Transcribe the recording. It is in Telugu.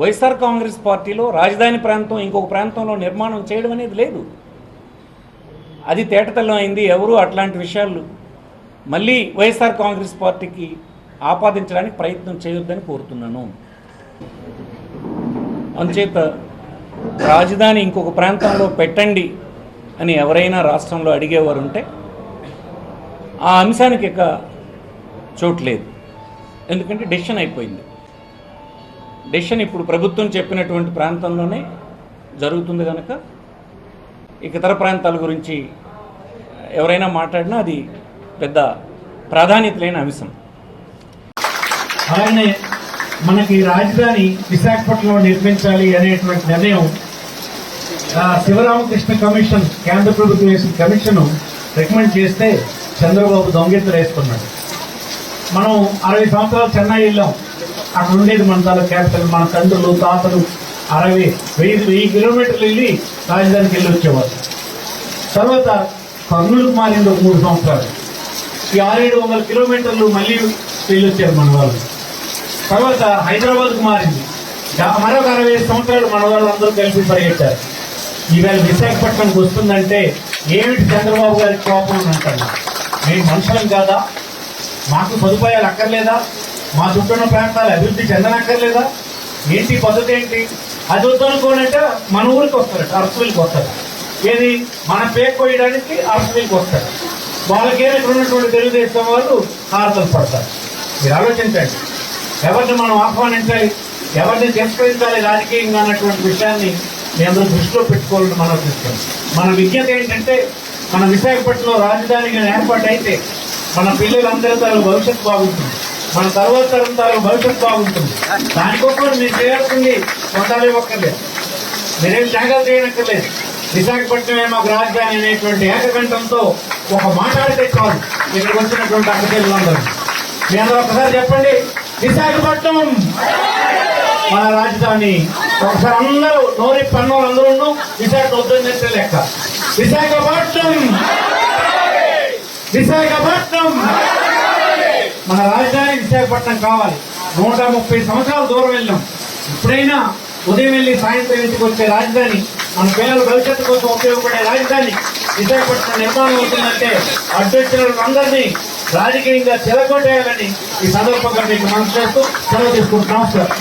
వైఎస్ఆర్ కాంగ్రెస్ పార్టీలో రాజధాని ప్రాంతం ఇంకొక ప్రాంతంలో నిర్మాణం చేయడం అనేది లేదు. అది తేటతల్లం అయింది ఎవరు అట్లాంటి విషయాలు మళ్ళీ వైఎస్ఆర్ కాంగ్రెస్ పార్టీకి ఆపాదించడానికి ప్రయత్నం చేయొద్దని కోరుతున్నాను. అందుచేత రాజధాని ఇంకొక ప్రాంతంలో పెట్టండి అని ఎవరైనా రాష్ట్రంలో అడిగేవారు ఉంటే ఆ అంశానికి ఇక చోట్లేదు ఎందుకంటే డెసిషన్ అయిపోయింది. డెసిషన్ ఇప్పుడు ప్రభుత్వం చెప్పినటువంటి ప్రాంతంలోనే జరుగుతుంది కనుక ఇక ఇతర ప్రాంతాల గురించి ఎవరైనా మాట్లాడినా అది పెద్ద ప్రాధాన్యత లేని అంశం. అలానే మనకి రాజధాని విశాఖపట్నంలో నిర్మించాలి అనేటువంటి నిర్ణయం శివరామకృష్ణ కమిషన్ కేంద్ర ప్రభుత్వం వేసిన కమిషన్ రికమెండ్ చేస్తే చంద్రబాబు దొంగెత్తులు వేసుకున్నాడు మనం అరవై సంవత్సరాలు చెన్నై వెళ్ళాం. అక్కడ ఉండేది మన తాలూకు క్యాపిటల్ మన తండ్రులు తాతలు అరవై వెయ్యి వెయ్యి కిలోమీటర్లు వెళ్ళి రాజధానికి వెళ్ళి వచ్చేవారు తర్వాత కర్నూలుకు మారింది ఒక మూడు సంవత్సరాలు. ఈ ఆరేడు వందల కిలోమీటర్లు మళ్ళీ వెళ్ళి వచ్చారు మన వాళ్ళు. తర్వాత హైదరాబాద్కు మారింది. మరొక అరవై ఐదు సంవత్సరాలు మన వాళ్ళు అందరూ కలిసి పరిగెట్టారు. ఈవేళ విశాఖపట్నంకి వస్తుందంటే ఏమిటి చంద్రబాబు గారి కోపం అని అంటారు. మేము మనుషులం కాదా? మాకు సదుపాయాలు అక్కర్లేదా? మా చుట్టూ ప్రాంతాలు అభివృద్ధి చెందనక్కర్లేదా? ఏంటి పద్ధతి ఏంటి? అది వద్దనుకోనంటే మన ఊరికి వస్తారట అరసవిల్కి వస్తారు. ఏది? మన పేరు కోయడానికి అరసవిల్కి వస్తారు. వాళ్ళకేమి ఇక్కడ ఉన్నటువంటి తెలుగుదేశం వాళ్ళు హారతలు పడతారు. మీరు ఆలోచించండి. ఎవరిని మనం ఆహ్వానించాలి? ఎవరిని తిరస్కరించాలి రాజకీయంగా అన్నటువంటి విషయాన్ని మేము దృష్టిలో పెట్టుకోవాలని మనం చూస్తాం. మన విజ్ఞత ఏంటంటే మన విశాఖపట్నంలో రాజధానిగా ఏర్పాటు అయితే మన పిల్లలందరి భవిష్యత్తు బాగుంటుంది. మన తర్వాత తరం తరం భవిష్యత్తు బాగుంటుంది. దానికోసం మీరు చేయాల్సింది పొందాలి ఒక్కర్లేదు మీరేం త్యాగాలు చేయనక్కర్లేదు. విశాఖపట్నమే మాకు రాజధాని అనేటువంటి ఏకకంఠంతో ఒక మాట్లాడితే కాదు ఇక్కడికి వచ్చినటువంటి అక్కచెల్లందరూ మీ అందరూ ఒకసారి చెప్పండి విశాఖపట్నం! మన రాజధాని. ఒకసారి అందరూ నోరి పన్నులు అందరూ విశాఖ వద్దని లెక్క. విశాఖపట్నం! విశాఖపట్నం! మన రాజధాని విశాఖపట్నం కావాలి. నూట ముప్పై సంవత్సరాల దూరం వెళ్ళాం. ఇప్పుడైనా ఉదయం వెళ్ళి సాయంత్రం ఇంటికి వచ్చే రాజధాని మన పిల్లల భవిష్యత్తు కోసం ఉపయోగపడే రాజధాని విశాఖపట్నం నిర్మాణం అవుతుందంటే అడ్డొచ్చిన అందరినీ రాజకీయంగా చెలగొట్టేయాలని ఈ సందర్భంగా మీకు మనసు చేస్తూ సెలవు తీసుకుంటున్నాం సార్.